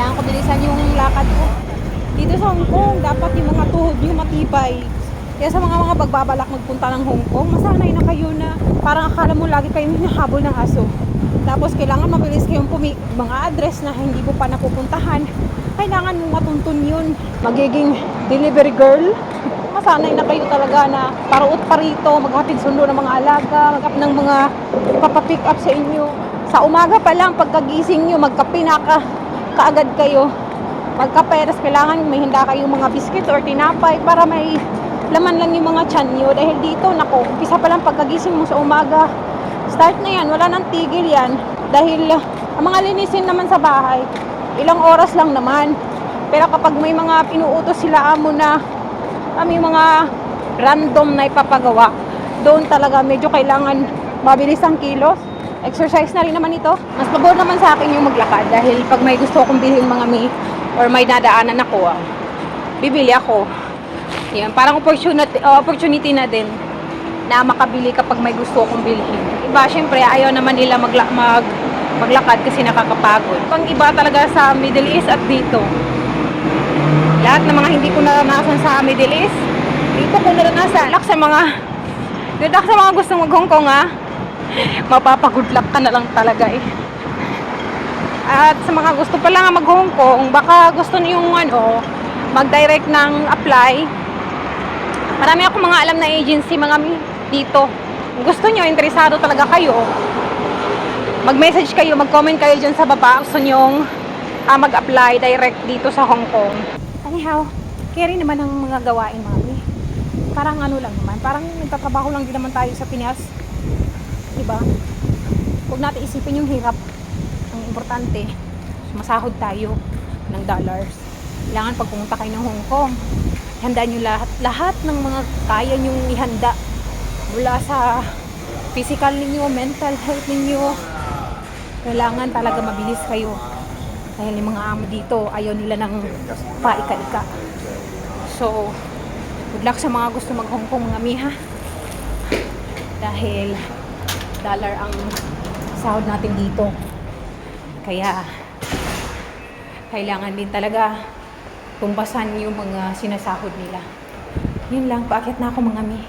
Kailangan ko bilisan yung lakad ko. Dito sa Hong Kong, dapat yung mga tuhod nyo matibay. Kaya sa mga mga pagbabalak magpunta ng Hong Kong, masanay na kayo na parang akala mo lagi kayong hinahabol ng aso. Tapos kailangan mabilis kayong pumi mga address na hindi mo pa napupuntahan. Kailangan mo matuntun yun. Magiging delivery girl. Masanay na kayo talaga na paruot pa rito, maghatid sundo ng mga alaga, maghatid ng mga papapick up sa inyo. Sa umaga pa lang, pagkagising nyo, magkape na ka, kaagad kayo. Magkape, tapos kailangan may hinda kayong mga biscuits or tinapay para may laman lang yung mga tiyan nyo. Dahil dito, nako, umpisa pa lang pagkagising mo sa umaga, start na yan, wala nang tigil yan. Dahil uh, ang mga linisin naman sa bahay, ilang oras lang naman. Pero kapag may mga pinuutos sila amo na kami mga random na ipapagawa, doon talaga medyo kailangan mabilis ang kilos. Exercise na rin naman ito. Mas pabor naman sa akin yung maglakad dahil pag may gusto akong bilhin mga mi or may nadaanan ako, ah, bibili ako. Yan, parang opportunity, uh, opportunity na din na makabili kapag may gusto akong bilhin. Iba, syempre, ayaw naman nila magla mag maglakad kasi nakakapagod. Pang iba talaga sa Middle East at dito. Lahat ng mga hindi ko naranasan sa Middle East, dito ko naranasan. Lak sa mga, good sa mga gustong mag Hong Kong ha. Mapapagood luck ka na lang talaga eh. At sa mga gusto pa lang mag Hong Kong, baka gusto niyo yung ano, mag-direct ng apply. Marami akong mga alam na agency, mga dito. Gusto nyo, interesado talaga kayo, mag-message kayo, mag-comment kayo dyan sa baba. Gusto nyong ah, mag-apply direct dito sa Hong Kong. Anyhow, carry naman ang mga gawain, mami. Parang ano lang naman, parang nagtatrabaho lang din naman tayo sa Pinas. Diba? Huwag natin isipin yung hirap. Ang importante, masahod tayo ng dollars. Kailangan pag pumunta kayo ng Hong Kong, handaan nyo lahat, lahat ng mga kaya nyong ihanda mula sa physical ninyo, mental health ninyo. Kailangan talaga mabilis kayo. Dahil yung mga amo dito, ayaw nila ng paika-ika. So, good luck sa mga gusto mag Hong Kong mga miha. Dahil dollar ang sahod natin dito. Kaya, kailangan din talaga tumbasan yung mga sinasahod nila. Yun lang, paakit na ako mga mi.